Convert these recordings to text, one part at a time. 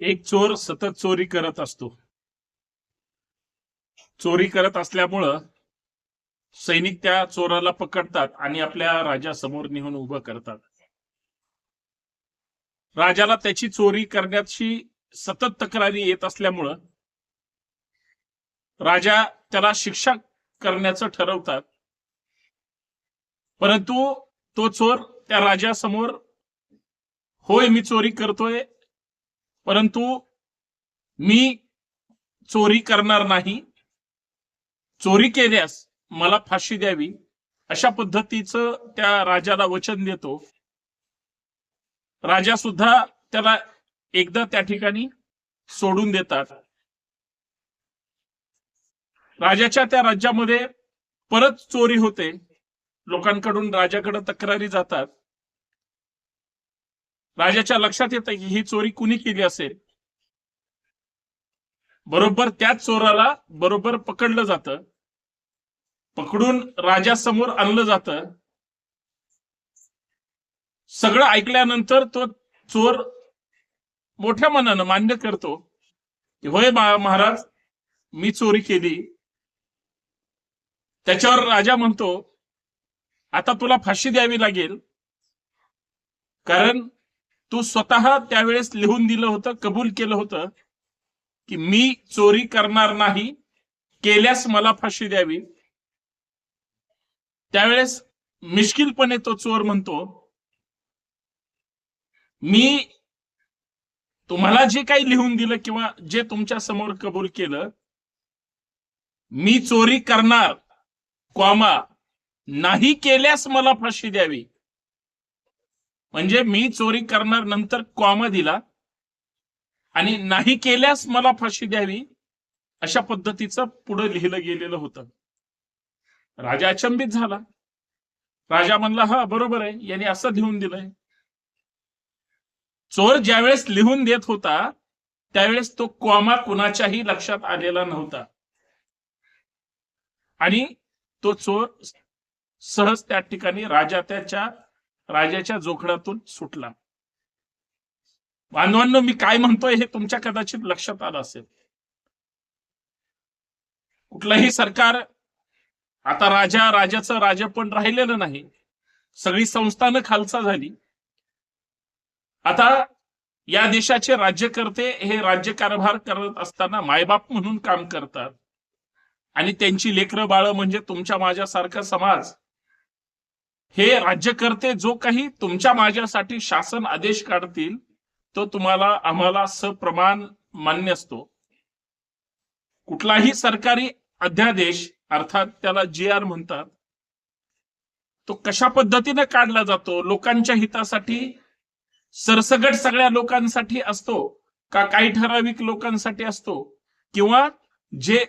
एक चोर सतत चोरी करत असतो. चोरी करत असल्यामुळं सैनिक त्या चोराला पकडतात आणि आपल्या राजा समोर नेऊन उभं करतात. राजाला त्याची चोरी करण्याची सतत तक्रारी येत असल्यामुळं राजा त्याला शिक्षा करण्याचं ठरवतात. परंतु तो चोर त्या राजासमोर होय मी चोरी करतोय परंतु मी चोरी करणार नाही. चोरी केल्यास मला फाशी द्यावी. अशा पद्धतीचं त्या राजाला वचन देतो. राजा सुद्धा त्याला एकदा त्या ठिकाणी सोडून देतात. राजाच्या त्या राज्यामध्ये परत चोरी होते. लोकांकडून राजाकडे तक्रारी जातात. राजाच्या लक्षात येतं की ही चोरी कुणी केली असेल? बरोबर त्याच चोराला बरोबर पकडलं जातं. पकडून राजासमोर आणलं जातं. सगळं ऐकल्यानंतर तो चोर मोठ्या मनानं मान्य करतो की होय महाराज मी चोरी केली. त्याच्यावर राजा म्हणतो आता तुला फाशी द्यावी लागेल. कारण तू स्वतः त्यावेळेस लिहून दिलं होतं कबूल केलं होतं की मी चोरी करणार नाही केल्यास मला फाशी द्यावी. त्यावेळेस मिश्किलपणे तो चोर म्हणतो मी तुम्हाला जे काही लिहून दिलं किंवा जे तुमच्यासमोर कबूल केलं मी चोरी करणार क्वामा नाही केल्यास मला फाशी द्यावी. म्हणजे मी चोरी करणार नंतर क्वामा दिला आणि नाही केल्यास मला फाशी द्यावी अशा पद्धतीचं पुढे लिहिलं गेलेलं होतं. राजा अचंबित झाला. राजा म्हणला हा बरोबर आहे. याने असं लिहून दिलंय. चोर ज्यावेळेस लिहून देत होता त्यावेळेस तो क्वामा कुणाच्याही लक्षात आलेला नव्हता. आणि तो चोर सहज त्या ठिकाणी राजा त्याच्या राजाच्या जोखडातून सुटला. बांधवांनो मी काय म्हणतोय हे तुमच्या कदाचित लक्षात आलं असेल. कुठलंही सरकार आता राजा राजाचं राजपण राहिलेलं नाही. सगळी संस्थानं खालसा झाली. आता या देशाचे राज्यकर्ते हे राज्यकारभार करत असताना मायबाप म्हणून काम करतात. आणि त्यांची लेकरं बाळ म्हणजे तुमच्या माझ्यासारखा समाज हे राज्यकर्ते जो काही तुमच्या माझ्यासाठी शासन आदेश काढतील तो तुम्हाला आम्हाला सप्रमाण मान्य असतो. कुठलाही सरकारी अध्यादेश अर्थात त्याला जी आर म्हणतात तो कशा पद्धतीने काढला जातो लोकांच्या हितासाठी सरसगट सगळ्या लोकांसाठी असतो का काही ठराविक लोकांसाठी असतो? किंवा जे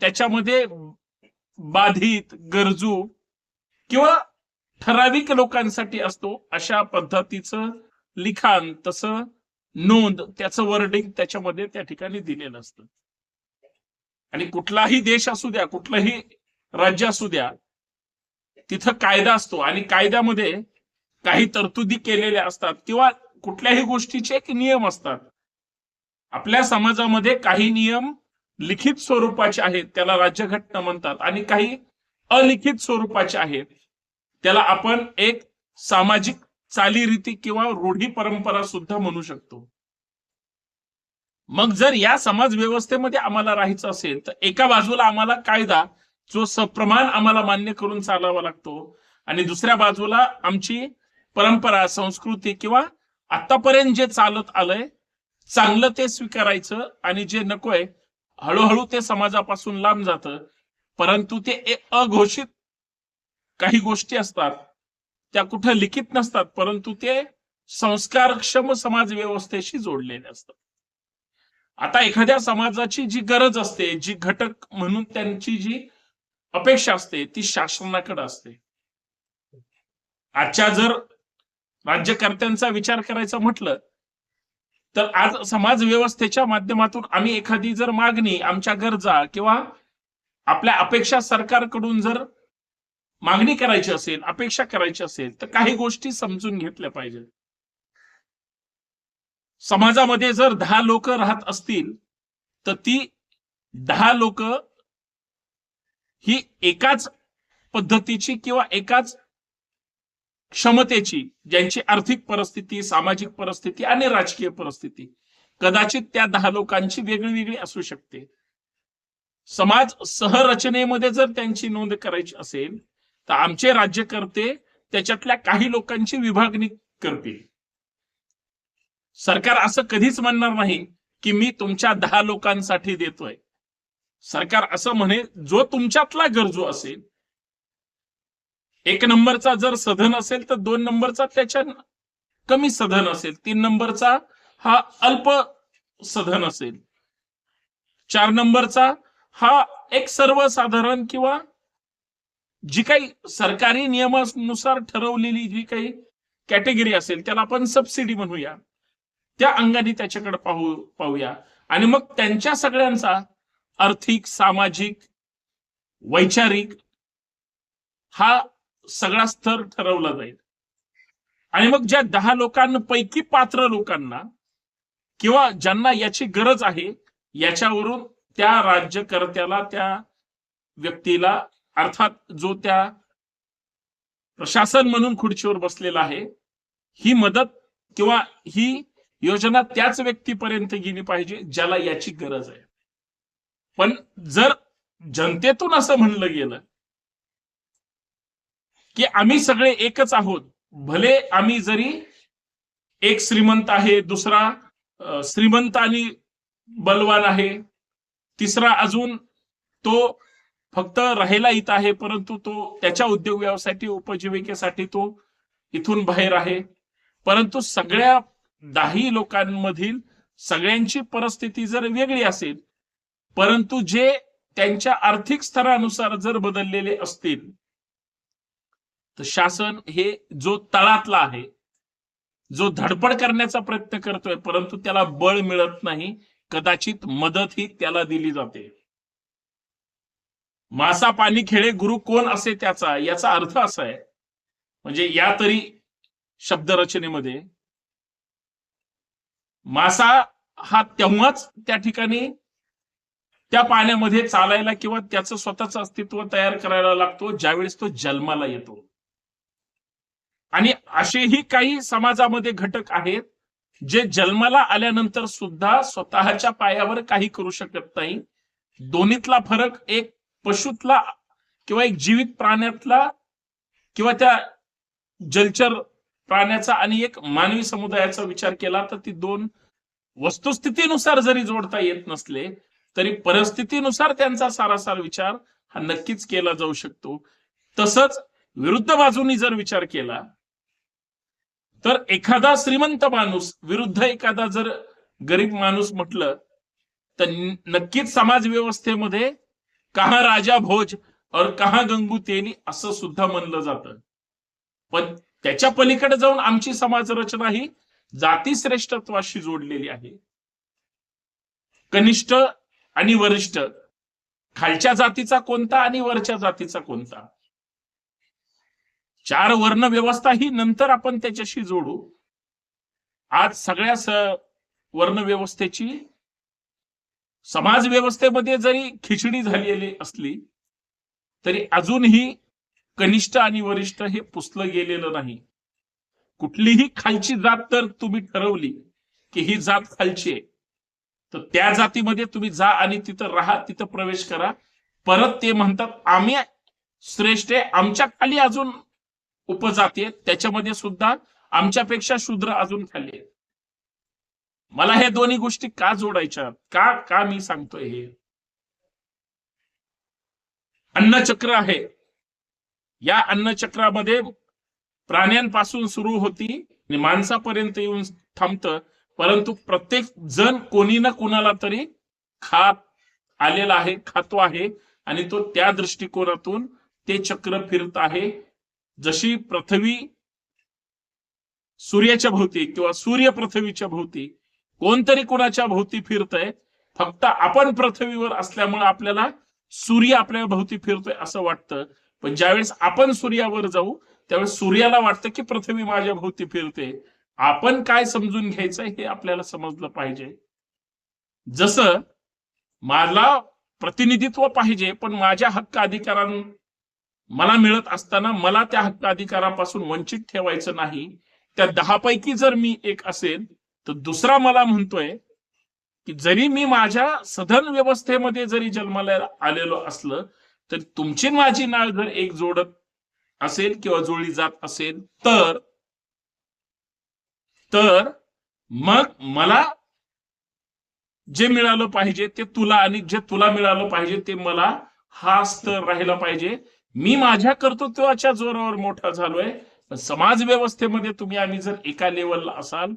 त्याच्यामध्ये बाधित गरजू किंवा ठराविक लोकांसाठी असतो अशा पद्धतीचं लिखाण तसं नोंद त्याचं वर्डिंग त्याच्यामध्ये त्या ठिकाणी दिलेलं असतं. आणि कुठलाही देश असू द्या कुठलंही राज्य असू द्या तिथं कायदा असतो. आणि कायद्यामध्ये काही तरतुदी केलेल्या असतात किंवा कुठल्याही गोष्टीचे एक नियम असतात. आपल्या समाजामध्ये काही नियम लिखित स्वरूपाचे आहेत त्याला राज्यघटना म्हणतात. आणि काही अलिखित स्वरूपाचे आहेत. त्याला आपण एक सामाजिक चालीरीती किंवा रूढी परंपरा सुद्धा म्हणू शकतो. मग जर या समाज व्यवस्थेमध्ये आम्हाला राहायचं असेल तर एका बाजूला आम्हाला कायदा जो सप्रमाण आम्हाला मान्य करून चालावा लागतो आणि दुसऱ्या बाजूला आमची परंपरा संस्कृती किंवा आतापर्यंत जे चालत आलंय चांगलं ते स्वीकारायचं आणि जे नकोय हळूहळू ते समाजापासून लांब जातं. परंतु ते अघोषित काही गोष्टी असतात त्या कुठं लिखित नसतात परंतु ते संस्कारक्षम समाज व्यवस्थेशी जोडलेले असतात. आता एखाद्या समाजाची जी गरज असते जी घटक म्हणून त्यांची जी अपेक्षा असते ती शासनाकडे असते. आजच्या जर राज्यकर्त्यांचा विचार करायचा म्हटलं तर आज समाज व्यवस्थेच्या माध्यमातून आम्ही एखादी जर मागणी आमच्या गरजा किंवा आपल्या अपेक्षा सरकारकडून जर मागणी करायची असेल अपेक्षा करायची असेल तर काही गोष्टी समजून घेतल्या पाहिजेत. समाजामध्ये जर दहा लोक राहत असतील तर ती दहा लोक ही एकाच पद्धतीची किंवा एकाच क्षमतेची ज्यांची आर्थिक परिस्थिती सामाजिक परिस्थिती आणि राजकीय परिस्थिती कदाचित त्या दहा लोकांची वेगळी वेगळी असू शकते. समाज सहरचनेमध्ये जर त्यांची नोंद करायची असेल तर आमचे राज्यकर्ते त्याच्यातल्या काही लोकांची विभागणी करतील. सरकार असं कधीच म्हणणार नाही की मी तुमच्या दहा लोकांसाठी देतोय. सरकार असं म्हणे जो तुमच्यातला गरजू असेल एक नंबरचा जर सधन असेल तर दोन नंबरचा त्याच्या कमी सधन असेल तीन नंबरचा हा अल्प सधन असेल. चार नंबरचा हा एक सर्वसाधारण किंवा जी काही सरकारी नियमानुसार ठरवलेली जी काही कॅटेगरी असेल त्याला आपण सबसिडी म्हणूया. त्या अंगाने त्याच्याकडे पाहू पाहूया. आणि मग त्यांच्या सगळ्यांचा आर्थिक सामाजिक वैचारिक हा सगळा स्तर ठरवला जाईल. आणि मग ज्या दहा लोकांपैकी पात्र लोकांना किंवा ज्यांना याची गरज आहे याच्यावरून त्या राज्यकर्त्याला त्या व्यक्तीला अर्थात जो त्या प्रशासन म्हणून खुर्चीवर बसलेला आहे ही मदत किंवा ही योजना त्याच व्यक्तीपर्यंत गेली पाहिजे ज्याला याची गरज आहे. पण जर जनतेतून असं म्हणलं गेलं की आम्ही सगळे एकच आहोत भले आम्ही जरी एक श्रीमंत आहे दुसरा श्रीमंत आणि बलवान आहे तिसरा अजून तो फक्त राहायला इथं आहे परंतु तो त्याच्या उद्योग व्यवसायासाठी उपजीविकेसाठी तो इथून बाहेर आहे. परंतु सगळ्या दाही लोकांमधील सगळ्यांची परिस्थिती जर वेगळी असेल परंतु जे त्यांच्या आर्थिक स्तरानुसार जर बदललेले असतील तर शासन हे जो तळातला आहे जो धडपड करण्याचा प्रयत्न करतोय परंतु त्याला बळ मिळत नाही कदाचित मदत ही त्याला दिली जाते. मासा पाणी खेळे गुरु कोण असे त्याचा? याचा अर्थ असा आहे. म्हणजे या तरी शब्दरचनेमध्ये मासा हा तेव्हाच त्या ठिकाणी त्या पाण्यामध्ये चालायला किंवा त्याचं स्वतःच अस्तित्व तयार करायला लागतो ज्यावेळेस तो जन्माला येतो. आणि असेही काही समाजामध्ये घटक आहेत जे जन्माला आल्यानंतर सुद्धा स्वतःच्या पायावर काही करू शकत नाही. दोन्हीतला फरक एक पशुतला किंवा एक जीवित प्राण्यातला किंवा त्या जलचर प्राण्याचा आणि एक मानवी समुदायाचा विचार केला तर ती दोन वस्तुस्थितीनुसार जरी जोडता येत नसले तरी परिस्थितीनुसार त्यांचा सारासार विचार हा नक्कीच केला जाऊ शकतो. तसंच विरुद्ध बाजूनी जर विचार केला तर एखादा श्रीमंत माणूस विरुद्ध एखादा जर गरीब माणूस म्हटलं तर नक्कीच समाज व्यवस्थेमध्ये कहा राजा भोज और कहा गंगू तेनी असं सुद्धा म्हणलं जातं. पण त्याच्या पलीकडे जाऊन आमची समाज रचना ही जाती श्रेष्ठत्वाशी जोडलेली आहे. कनिष्ठ आणि वरिष्ठ खालच्या जातीचा कोणता आणि वरच्या जातीचा कोणता? चार वर्ण व्यवस्था ही नंतर आपण त्याच्याशी जोडू. आज सगळ्या स- वर्ण व्यवस्थेची समाज व्यवस्थेमध्ये जरी खिचडी झालेली असली तरी अजूनही कनिष्ठ आणि वरिष्ठ हे पुसलं गेलेलं नाही. कुठलीही खालची जात तर तुम्ही ठरवली की ही जात खालची आहे. तर त्या जातीमध्ये तुम्ही जा आणि तिथं राहा तिथं प्रवेश करा. परत ते म्हणतात आम्ही श्रेष्ठ आहे आमच्या खाली अजून उपजाती आहेत. त्याच्यामध्ये सुद्धा आमच्यापेक्षा शूद्र अजून खाली आहेत. मला हे दोन्ही गोष्टी का जोडायच्या का का मी सांगतोय हे? अन्नचक्र आहे. या अन्नचक्रामध्ये प्राण्यांपासून सुरू होती आणि माणसापर्यंत येऊन थांबतं परंतु प्रत्येक जण कोणी ना कोणाला तरी खात आलेला आहे खातो आहे आणि तो त्या दृष्टिकोनातून ते चक्र फिरत आहे. जशी पृथ्वी सूर्याच्या भोवती किंवा सूर्य पृथ्वीच्या भोवती कोणतरी कोणाच्या भोवती फिरतय फक्त आपण पृथ्वीवर असल्यामुळे आपल्याला सूर्य आपल्या भोवती फिरतोय असं वाटतं. पण ज्यावेळेस आपण सूर्यावर जाऊ त्यावेळेस सूर्याला वाटतं की पृथ्वी माझ्या भोवती फिरते. आपण काय समजून घ्यायचं हे आपल्याला समजलं पाहिजे. जसं मला प्रतिनिधित्व पाहिजे पण माझ्या हक्क अधिकारां मला मिळत असताना मला त्या हक्क अधिकारापासून वंचित ठेवायचं नाही. त्या दहा पैकी जर मी एक असेल तर दुसरा मला म्हणतोय की जरी मी माझ्या सदन व्यवस्थेमध्ये जरी जन्माला आलेलो असलं तर तुमची माझी नाळ जर एक जोडत असेल किंवा जोडली जात असेल तर तर मग मला जे मिळालं पाहिजे ते तुला आणि जे तुला मिळालं पाहिजे ते मला हा स्तर राहिला पाहिजे. मी माझ्या कर्तृत्वाच्या जोरावर मोठा झालोय. समाज व्यवस्थेमध्ये तुम्ही आम्ही जर एका लेवलला असाल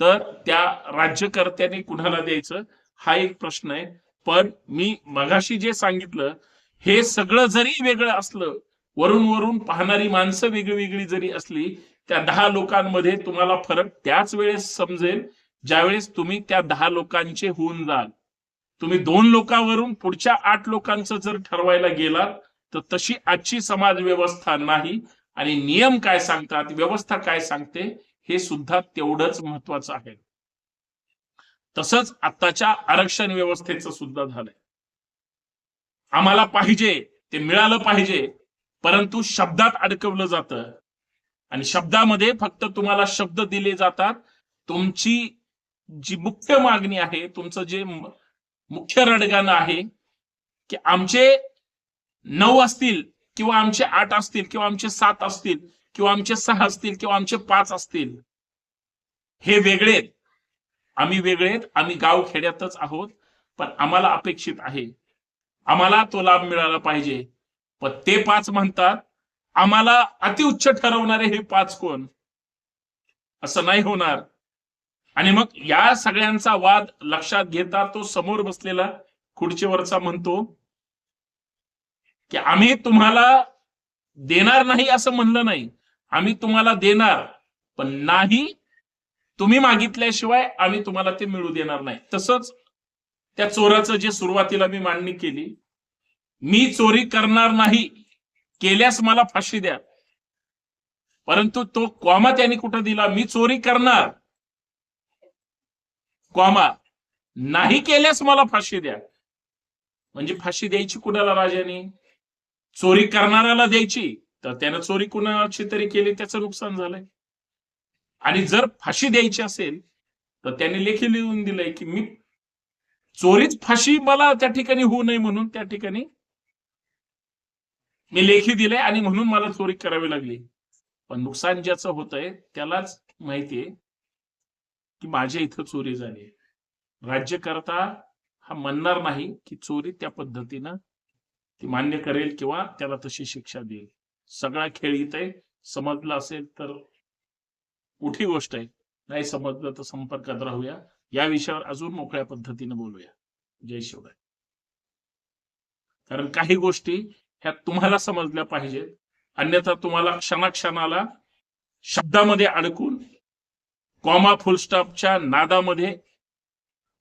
तर त्या राज्यकर्त्यांनी कुणाला द्यायचं? हा एक प्रश्न आहे. पण मी मगाशी जे सांगितलं हे सगळं जरी वेगळं असलं वरून वरून पाहणारी माणसं वेगळी वेगळी जरी असली त्या दहा लोकांमध्ये तुम्हाला फरक त्याच वेळेस समजेल ज्यावेळेस तुम्ही त्या दहा लोकांचे होऊन जाल. तुम्ही दोन लोकांवरून पुढच्या आठ लोकांचं जर ठरवायला गेलात तर तशी आजची समाज व्यवस्था नाही. आणि नियम काय सांगतात व्यवस्था काय सांगते हे सुद्धा तेवढंच महत्वाचं आहे. तसंच आताच्या आरक्षण व्यवस्थेचं सुद्धा झालंय. आम्हाला पाहिजे ते मिळालं पाहिजे परंतु शब्दात अडकवलं जातं. आणि शब्दामध्ये फक्त तुम्हाला शब्द दिले जातात. तुमची जी मुख्य मागणी आहे तुमचं जे मुख्य रडगाणं आहे की आमचे नऊ असतील किंवा आमचे आठ असतील किंवा आमचे सात असतील किंवा आमचे सहा असतील किंवा आमचे पाच असतील हे वेगळेत आम्ही वेगळेत आम्ही गाव खेड्यातच आहोत पण आम्हाला अपेक्षित आहे. आम्हाला तो लाभ मिळाला पाहिजे. पण ते पाच म्हणतात आम्हाला अतिउच्च ठरवणारे हे पाच कोण? असं नाही होणार. आणि मग या सगळ्यांचा वाद लक्षात घेता तो समोर बसलेला खुर्चीवरचा म्हणतो की आम्ही तुम्हाला देणार नाही असं म्हणलं नाही. आम्ही तुम्हाला देणार पण नाही तुम्ही मागितल्याशिवाय आम्ही तुम्हाला ते मिळू देणार नाही. तसंच त्या चोराचं जे सुरुवातीला मी मांडणी केली मी चोरी करणार नाही केल्यास मला फाशी द्या. परंतु तो कॉमा त्यांनी कुठं दिला? मी चोरी करणार. कॉमा नाही केल्यास मला फाशी द्या. म्हणजे फाशी द्यायची कुणाला राजाने? चोरी करणाऱ्याला द्यायची. तर त्यानं चोरी कुणाची तरी केली त्याचं नुकसान झालंय. आणि जर फाशी द्यायची असेल तर त्याने लेखी लिहून दिलंय की मी चोरीच फाशी मला त्या ठिकाणी होऊ नये म्हणून त्या ठिकाणी मी लेखी दिलंय आणि म्हणून मला चोरी करावी लागली. पण नुकसान ज्याचं होतंय त्यालाच माहितीये की माझ्या इथं चोरी झाली राज्यकर्ता हा म्हणणार नाही की चोरी त्या पद्धतीनं ती मान्य करेल किंवा त्याला तशी शिक्षा देईल. सगळा खेळ इथे समजला समजलं असेल तर मोठी गोष्ट आहे. नाही समजलं तर संपर्कात राहूया. या विषयावर अजून मोकळ्या पद्धतीने बोलूया. जय शिवराय. कारण काही गोष्टी ह्या तुम्हाला समजल्या पाहिजेत. अन्यथा तुम्हाला क्षणाक्षणाला शब्दामध्ये अडकून कॉमा फुलस्टॉपच्या नादामध्ये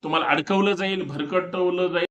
तुम्हाला अडकवलं जाईल भरकटवलं जाईल.